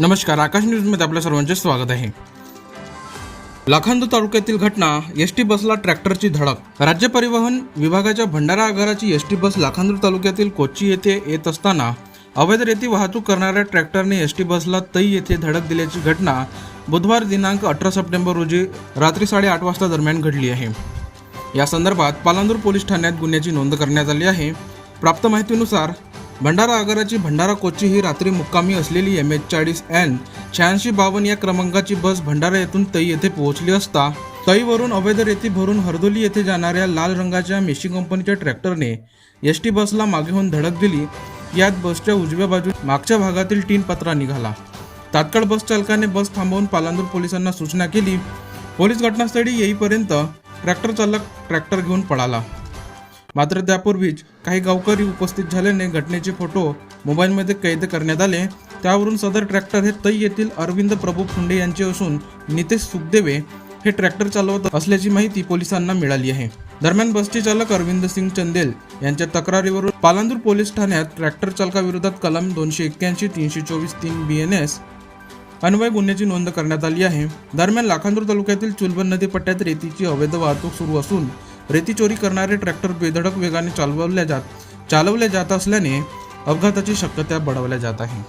नमस्कार आकाश न्यूजमध्ये आपल्या सर्वांचे स्वागत आहे. लाखांदू तालुक्यातील घटना एस टी बसला ट्रॅक्टरची धडक. राज्य परिवहन विभागाच्या भंडारा आगाराची एस टी बस लाखांदूर तालुक्यातील कोची येथे येत असताना अवैध रेती वाहतूक करणाऱ्या ट्रॅक्टरने एस टी बसला तई येथे धडक दिल्याची घटना बुधवार दिनांक अठरा सप्टेंबर रोजी रात्री साडेआठ वाजता दरम्यान घडली आहे. या संदर्भात पालांदूर पोलीस ठाण्यात गुन्ह्याची नोंद करण्यात आली आहे. प्राप्त माहितीनुसार भंडारा आगाराची भंडारा कोची ही रात्री मुक्कामी असलेली एम एच चाळीस एन शहाऐंशी बावन्न या क्रमांकाची बस भंडारा येथून तई येथे पोहोचली असता तईवरून अवैध रेती भरून हरदोली येथे जाणाऱ्या लाल रंगाच्या मेशी कंपनीच्या ट्रॅक्टरने एस टी बसला मागे होऊन धडक दिली. यात बसच्या उजव्या बाजू मागच्या भागातील टीन पत्रा निघाला. तात्काळ बस चालकाने बस थांबवून पालांदूर पोलिसांना सूचना केली. पोलीस घटनास्थळी येईपर्यंत ट्रॅक्टर चालक ट्रॅक्टर घेऊन पळाला. मात्र त्यापूर्वीच काही गावकरी उपस्थित झाल्याने घटनेचे फोटो मोबाईलमध्ये कैद करण्यात आले. त्यावरून सदर ट्रॅक्टर हे तई येथील अरविंद प्रभू फुंडे यांचे असून नितेश सुखदेवे हे ट्रॅक्टर चालवत असल्याची माहिती पोलिसांना मिळाली आहे. दरम्यान बसचे चालक अरविंद सिंग चंदेल यांच्या तक्रारीवरून पालांदूर पोलीस ठाण्यात ट्रॅक्टर चालकाविरोधात कलम दोनशे एक्क्याऐंशी तीनशे चोवीस तीन बी एन एस अन्वय गुन्ह्याची नोंद करण्यात आली आहे. दरम्यान लाखांदूर तालुक्यातील चुलबन नदी पट्ट्यात रेतीची अवैध वाहतूक सुरू असून रेती चोरी करणारे ट्रॅक्टर बेधडक वेगाने चालवल्या जात चालवले जात असल्याने अपघाताची शक्यता बढवल्या जात आहे.